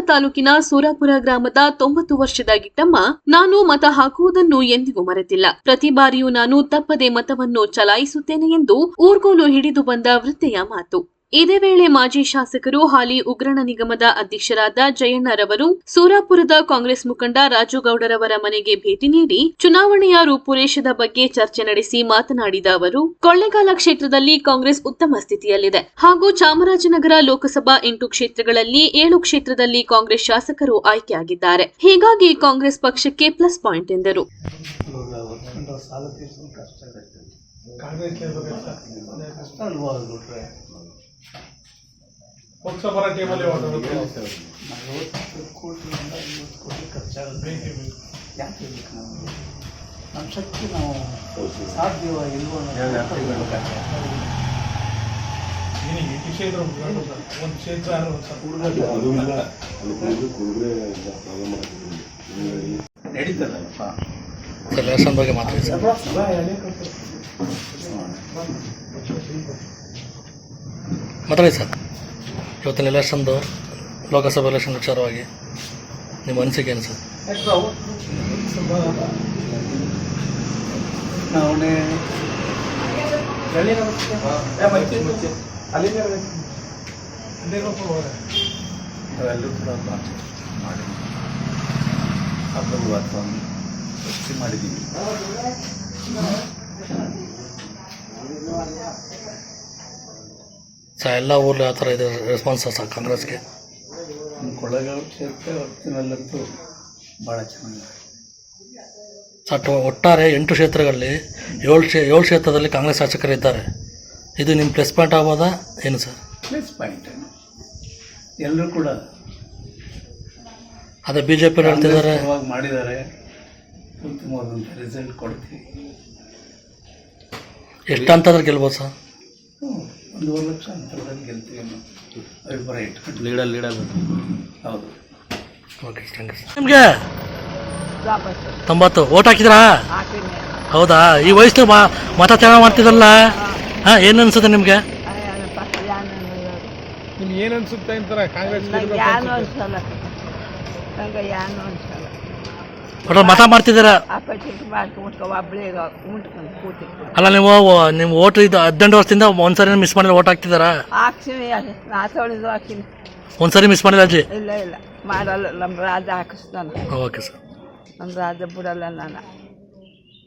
ತಾಲೂಕಿನ ಸೂರಾಪುರ ಗ್ರಾಮದ ತೊಂಬತ್ತು ವರ್ಷದ ಗಿಟ್ಟಮ್ಮ ನಾನು ಮತ ಹಾಕುವುದನ್ನು ಎಂದಿಗೂ ಮರೆತಿಲ್ಲ. ಪ್ರತಿ ಬಾರಿಯೂ ನಾನು ತಪ್ಪದೆ ಮತವನ್ನು ಚಲಾಯಿಸುತ್ತೇನೆ ಎಂದು ಊರ್ಗೋಲು ಹಿಡಿದು ಬಂದ ವೃತ್ತೆಯ ಮಾತು. ಇದೇ ವೇಳೆ ಮಾಜಿ ಶಾಸಕರು ಹಾಲಿ ಉಗ್ರಣ ನಿಗಮದ ಅಧ್ಯಕ್ಷರಾದ ಜಯಣ್ಣರವರು ಸೂರಾಪುರದ ಕಾಂಗ್ರೆಸ್ ಮುಖಂಡ ರಾಜುಗೌಡರವರ ಮನೆಗೆ ಭೇಟಿ ನೀಡಿ ಚುನಾವಣೆಯ ರೂಪುರೇಷದ ಬಗ್ಗೆ ಚರ್ಚೆ ನಡೆಸಿ ಮಾತನಾಡಿದ ಅವರು, ಕೊಳ್ಳೆಗಾಲ ಕ್ಷೇತ್ರದಲ್ಲಿ ಕಾಂಗ್ರೆಸ್ ಉತ್ತಮ ಸ್ಥಿತಿಯಲ್ಲಿದೆ ಹಾಗೂ ಚಾಮರಾಜನಗರ ಲೋಕಸಭಾ ಎಂಟು ಕ್ಷೇತ್ರಗಳಲ್ಲಿ ಏಳು ಕ್ಷೇತ್ರದಲ್ಲಿ ಕಾಂಗ್ರೆಸ್ ಶಾಸಕರು ಆಯ್ಕೆಯಾಗಿದ್ದಾರೆ. ಹೀಗಾಗಿ ಕಾಂಗ್ರೆಸ್ ಪಕ್ಷಕ್ಕೆ ಪ್ಲಸ್ ಪಾಯಿಂಟ್ ಎಂದರು. ಆಗುತ್ತೆ ಬರ ಟೈಮಲ್ಲಿ ನಲವತ್ತು ಕೋಟಿಯಿಂದ ಐವತ್ತು ಕೋಟಿ ಖರ್ಚಾಗುತ್ತೆ ಯಾಕೆ ಬೇಕು ನಮಗೆ ನಮ್ಮ ಶಕ್ತಿ ನಾವು ಸಾಧ್ಯವ ಇಲ್ವೋ ಈ ಕ್ಷೇತ್ರ ಒಂದು ಕ್ಷೇತ್ರ ಒಂದು ಸ್ವಲ್ಪ ಅದು ಇಲ್ಲ ಅದು ಕುಡಿದ್ರೆ ಕುಡಿದ್ರೆ ಪ್ರಾಬ್ಲಮ್ ಆಗ್ತದೆ ನಡೀತದಲ್ಲಪ್ಪ ಸರ್ ಎಲೆಕ್ಷನ್ ಬಗ್ಗೆ ಮಾತಾಡಿ ಸರ್ ಮಾತಾಡಿ ಸರ್. ಇವತ್ತಿನ ಎಲೆಕ್ಷನ್ದು ಲೋಕಸಭಾ ಎಲೆಕ್ಷನ್ ವಿಚಾರವಾಗಿ ನಿಮ್ಮ ಅನಿಸಿಕೆ ಏನು ಸರ್? ಚುನಾವಣೆ ಅವೆಲ್ಲೂ ಕೂಡ ಮಾಡಿ. ಹಬ್ಬದ ವಾತಾವರಣ ಸೃಷ್ಟಿ ಮಾಡಿದ್ದೀವಿ. ಸರ್ ಎಲ್ಲ ಊರಲ್ಲಿ ಆ ಥರ ಇದೆ ರೆಸ್ಪಾನ್ಸ್ ಸರ್ ಕಾಂಗ್ರೆಸ್ಗೆ. ಕೊಳ್ಳೇಗಾಲ ಕ್ಷೇತ್ರ ಹೊತ್ತಿನಲ್ಲಂತೂ ಭಾಳ ಚೆನ್ನಾಗಿದೆ. ಸರ್ ಒಟ್ಟಾರೆ ಎಂಟು ಕ್ಷೇತ್ರಗಳಲ್ಲಿ ಏಳು ಕ್ಷೇ ಏಳು ಕ್ಷೇತ್ರದಲ್ಲಿ ಕಾಂಗ್ರೆಸ್ ಶಾಸಕರಿದ್ದಾರೆ ಇದು ನಿಮ್ಮ ಪ್ಲಸ್ ಪಾಯಿಂಟ್ ಆಗ್ಬೋದಾ? ಏನು ಸರ್? ಪ್ಲಸ್ ಪಾಯಿಂಟ್ ಎಲ್ಲರೂ ಕೂಡ ಅದೇ ಬಿ ಜೆ ಪಿ ಹೇಳ್ತಿದ್ದಾರೆ. ಪರವಾಗಿ ಮಾಡಿದ್ದಾರೆ. ಉತ್ತಮವಾದಂಥ ರಿಸಲ್ಟ್ ಕೊಡ್ತೀವಿ. ಎಷ್ಟು ಅಂತಂದ್ರೆ ಗೆಲ್ಬೋದು ಸರ್. ಒಂದೂವರೆ ಲಕ್ಷ ಅಂತರದಲ್ಲಿ ಗೆಲ್ತೀವಿ ಅನ್ನೋ ಅಭಿಪ್ರಾಯ ಇಟ್ಕೊಂಡು ಲೀಡಲ್ ಲೀಡಲ್. ಹೌದು. ಓಕೆ ಥ್ಯಾಂಕ್ ಯು ನಿಮಗೆ? ತೊಂಬತ್ತು. ಓಟ್ ಹಾಕಿದ್ರಾ? ಹೌದಾ? ಈ ವಯಸ್ಸು ಮಾ ಮತ ಚೆನ್ನಾಗಿ ಮಾಡ್ತಿದ್ರಲ್ಲ? ಹಾಂ ಏನು ಅನ್ಸುತ್ತೆ ನಿಮಗೆ? ನಿಮ್ಗೆ ಏನು ಅನ್ಸುತ್ತೆ ಅಂತಾರೆ? ಕಾಂಗ್ರೆಸ್ ಒಟ್ಟು ಮತ ಮಾಡ್ತಿದ್ದೀರಾ ಅಲ್ಲ ನೀವು ನಿಮ್ಮ ಓಟ್ ಇದು ಹದಿನೆಂಟು ವರ್ಷದಿಂದ ಒಂದ್ಸರಿ ಮಿಸ್ ಮಾಡಿದ್ರೆ ಓಟ್ ಹಾಕ್ತಿದ್ದಾರಾ ಒಂದ್ಸರಿ ಮಿಸ್ ಮಾಡಿಲ್ಲ ಅಜ್ಜಿ? ಇಲ್ಲ ಇಲ್ಲ ಮಾಡಲ್ಲ ನಮ್ಮ ರಾಜ ಹಾಕಿಸ್ತಾನ. ಓಕೆ ಸರ್ ನಮ್ಮ ರಾಜ ಬಿಡಲ್ಲ ನಾನು.